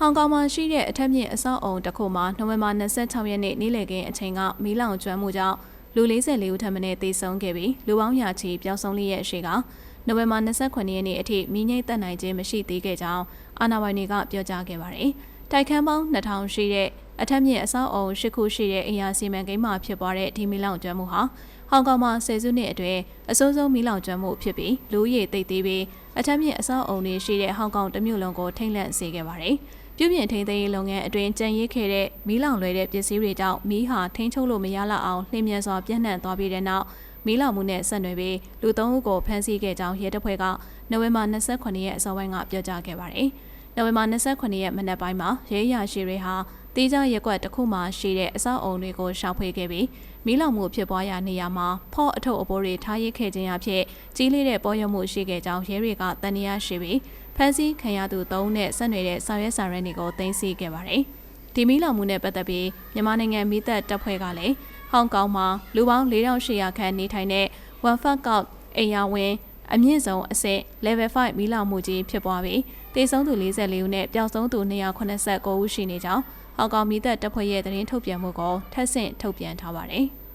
ဟောင်ကောင်မှာရှိတဲ့အထက်မြင့်အဆောက်အုံတစ်ခုမှာနိုဝင်ဘာ26ရက်နေ့နေ့လည်ခင်းအချိန်ကမီးလောင်ကျွမ်းမှုကြောင့်လူ44ဦးထပ်မံသေဆုံးခဲ့ပြီးလူပေါင်းရာချီပျောက်ဆုံးလျက်ရှိကနိုဝင်ဘာ29ရက်နေ့အထိမိငိမ့်သက်နိုင်ခြင်းမရှိသေးခဲ့ကြောင်းအာဏာပိုင်တွေကပြောကြားခဲ့ပါတယ်။တိုက်ခန်းပေါင်း2000ရှိတဲ့အထက်မြင့်အဆောက်အုံ၈ခုရှိတဲ့အင်အားစီမံကိန်းမှာဖြစ်ပွားတဲ့ဒီမီလောင်ကျွမ်းမှုဟာဟောင်ကောင်မှာဆယ်စုနှစ်အတွင်းအဆိုးဆုံးမီလောင်ကျွမ်းမှုဖြစ်ပြီးလူဦးရေတိတ်သေးပြီးအထက်မြင့်အဆောက်အုံတွေရှိတဲ့ဟောင်ကောင်တစ်မြို့လုံးကိုထိမ့်လန့်စေခဲ့ပါတယ်။ ပြုပြင်ထိန်းသိမ်းရေးလုပ်ငန်းအတွင်းကြံရစ်ခဲ့တဲ့မီးလောင်လွယ်တဲ့ပစ္စည်းတွေကြောင့်မီးဟာထိန်းချုပ်လို့မရလောက်အောင်နှင်းမြန်စွာပြန့်နှံ့သွားပြီးတဲ့နောက်မီးလောင်မှုနဲ့ဆက်နွယ်ပြီးလူ၃ဦးကိုဖမ်းဆီးခဲ့ကြောင်းရဲတပ်ဖွဲ့ကနိုဝင်ဘာ29ရက်အစောပိုင်းကပြောကြားခဲ့ပါတယ်။ နိုဝင်ဘာ29ရက်မနက်ပိုင်းမှာရဲရရှိတွေဟာတေးကြရက်ကွက်တစ်ခုမှရှိတဲ့အဆောက်အုံတွေကိုရှောင်ဖွေခဲ့ပြီးမီးလောင်မှုဖြစ်ပွားရာနေရာမှာဖော့အထုပ်အပိုးတွေထားရစ်ခဲ့ခြင်းအဖြစ်ကြီးလေးတဲ့ပေါ်ရမှုရှိခဲ့ကြောင်းရဲတွေကတန်တရားရှိပြီးဖမ်းဆီးခံရသူ၃ဦးနဲ့ဆက်နွယ်တဲ့ဆောင်ရွက်ဆောင်ရွက်တွေကိုတင်စီခဲ့ပါတယ်။ဒီမီးလောင်မှုနဲ့ပတ်သက်ပြီးမြန်မာနိုင်ငံမိသက်တပ်ဖွဲ့ကလည်းဟောင်ကောင်မှာလူပေါင်း4800ခန့်နေထိုင်တဲ့ One Fuck Out အိမ်ယာဝင် အမြင့်ဆုံးအဆင့် level 5မီးလောင်မှုကြီးဖြစ်ပွားပြီးတေဆုံးသူ44ဦးနဲ့ပျောက်ဆုံးသူ289ဦးရှိနေကြောင်းဟောင်ကောင်မီသက်တပ်ဖွဲ့ရဲ့သတင်းထုတ်ပြန်မှုကိုထပ်ဆင့်ထုတ်ပြန်ထားပါတယ်။